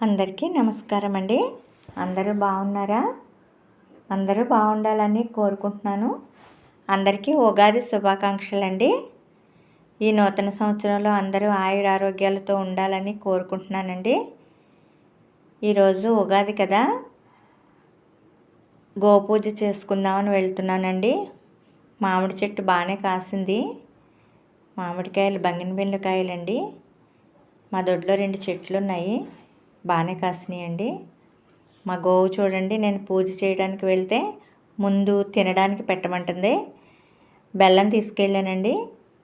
అందరికీ నమస్కారం అండి. అందరూ బాగున్నారా? అందరూ బాగుండాలని కోరుకుంటున్నాను. అందరికీ ఉగాది శుభాకాంక్షలు అండి ఈ నూతన సంవత్సరంలో అందరూ ఆయుర ఆరోగ్యాలతో ఉండాలని కోరుకుంటున్నానండి. ఈరోజు ఉగాది కదా. గోపూజ చేసుకుందామని వెళ్తున్నానండి. మామిడి చెట్టు బాగానే కాసింది. మామిడికాయలు బంగిన కాయలండి మా దొడ్లో రెండు చెట్లు ఉన్నాయి బాగానే కాసినాయండి. మా గోవు చూడండి నేను పూజ చేయడానికి వెళ్తే ముందు తినడానికి పెట్టమంటుంది. బెల్లం తీసుకెళ్ళానండి.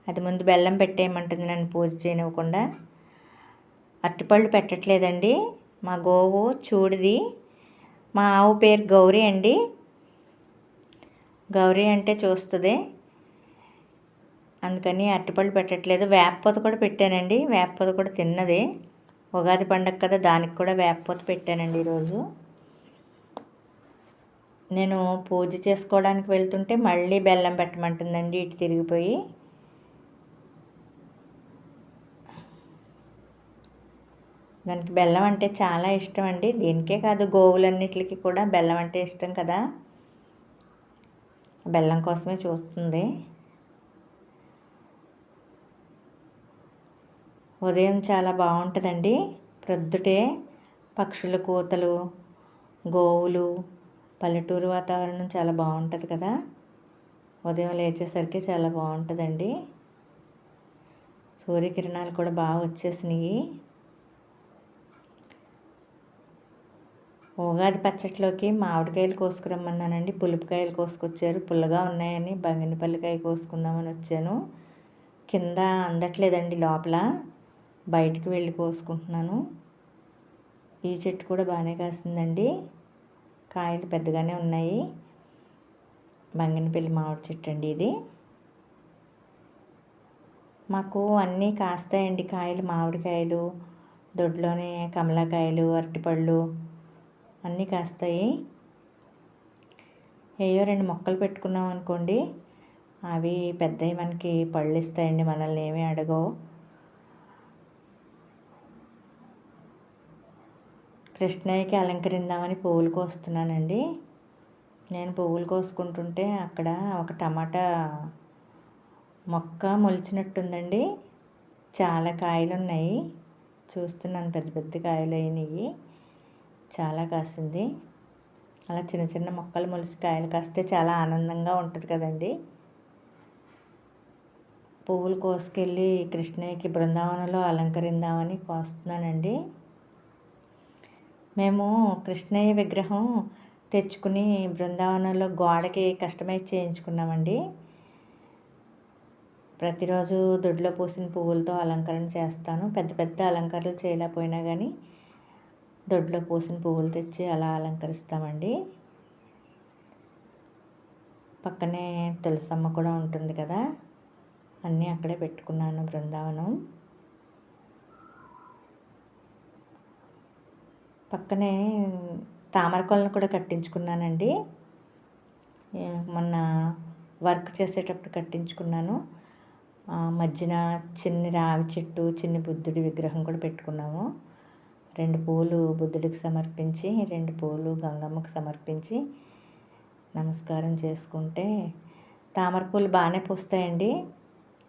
అది ముందు బెల్లం పెట్టేయమంటుంది నన్ను పూజ చేయనివ్వకుండా. అరటిపళ్ళు పెట్టట్లేదండి. మా గోవు చూడిది. మా ఆవు పేరు గౌరీ అండి. గౌరీ అంటే చూస్తుంది. అందుకని అరటిపళ్ళు పెట్టట్లేదు. వేపపోత కూడా పెట్టానండి. వేపపోత కూడా తిన్నది. ఉగాది పండగ కదా దానికి కూడా వేపపోత పెట్టానండి ఈరోజు. నేను పూజ చేసుకోవడానికి వెళ్తుంటే మళ్ళీ బెల్లం పెట్టమంటుందండి ఇటు తిరిగిపోయి. దానికి బెల్లం అంటే చాలా ఇష్టం అండి. దీనికే కాదు గోవులన్నిటికి కూడా బెల్లం అంటే ఇష్టం కదా. బెల్లం కోసమే చూస్తుంది. ఉదయం చాలా బాగుంటుందండి. ప్రొద్దుటే పక్షుల కూతలు గోవులు పల్లెటూరు వాతావరణం చాలా బాగుంటుంది కదా. ఉదయం లేచేసరికి చాలా బాగుంటుందండి. సూర్యకిరణాలు కూడా బాగా వచ్చేసినాయి. ఉగాది పచ్చట్లోకి మామిడికాయలు కోసుకురమ్మన్నానండి. పులుపుకాయలు కోసుకొచ్చారు. పుల్లగా ఉన్నాయని బంగినపల్లికాయ కోసుకుందామని వచ్చాను. కింద అందట్లేదండి లోపల. బయటికి వెళ్ళి కోసుకుంటున్నాను. ఈ చెట్టు కూడా బాగానే కాసిందండి కాయలు పెద్దగానే ఉన్నాయి. బంగినపల్లి మామిడి చెట్టు అండి ఇది. మాకు అన్నీ కాస్తాయండి కాయలు మామిడికాయలు దొడ్లోనే కమలాకాయలు అరటిపళ్ళు అన్నీ కాస్తాయి. ఏయో రెండు మొక్కలు పెట్టుకున్నాం అనుకోండి అవి పెద్దవి మనకి పళ్ళు ఇస్తాయండి మనల్ని ఏమీ అడగవు. కృష్ణయ్యకి అలంకరిందామని పువ్వులు కోస్తున్నానండి. నేను పువ్వులు కోసుకుంటుంటే అక్కడ ఒక టమాటా మొక్క మొలిచినట్టుందండి. చాలా కాయలు ఉన్నాయి చూస్తున్నాను పెద్ద పెద్ద కాయలు అయినాయి చాలా కాసింది. అలా చిన్న చిన్న మొక్కలు మొలిసి కాయలు కాస్తే చాలా ఆనందంగా ఉంటుంది కదండి. పువ్వులు కోసుకెళ్ళి కృష్ణయ్యకి బృందావనంలో అలంకరిందామని కోస్తున్నానండి. మేము కృష్ణయ్య విగ్రహం తెచ్చుకుని బృందావనంలో గోడకి కస్టమైజ్ చేయించుకున్నామండి. ప్రతిరోజు దొడ్లో పూసిన పువ్వులతో అలంకరణ చేస్తాను. పెద్ద పెద్ద అలంకరణలు చేయలేకపోయినా కానీ దొడ్లో పూసిన పువ్వులు తెచ్చి అలా అలంకరిస్తామండి. పక్కనే తులసమ్మ కూడా ఉంటుంది కదా అన్నీ అక్కడే పెట్టుకున్నాను బృందావనం. పక్కనే తామరకొలను కూడా కట్టించుకున్నానండి. మొన్న వర్క్ చేసేటప్పుడు కట్టించుకున్నాను. మధ్యన చిన్ని రావి చెట్టు చిన్ని బుద్ధుడి విగ్రహం కూడా పెట్టుకున్నాము. రెండు పూలు బుద్ధుడికి సమర్పించి రెండు పూలు గంగమ్మకు సమర్పించి నమస్కారం చేసుకుంటే తామర పూలు బాగానే పూస్తాయండి.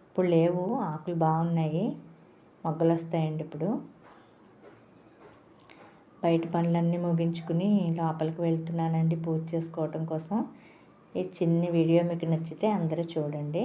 ఇప్పుడు లేవు ఆకులు బాగున్నాయి మొగ్గలు వస్తాయండి ఇప్పుడు. బయట పనులన్నీ ముగించుకుని లోపలికి వెళ్తున్నానండి పూజ చేసుకోవటం కోసం. ఈ చిన్ని వీడియో మీకు నచ్చితే అందరూ చూడండి.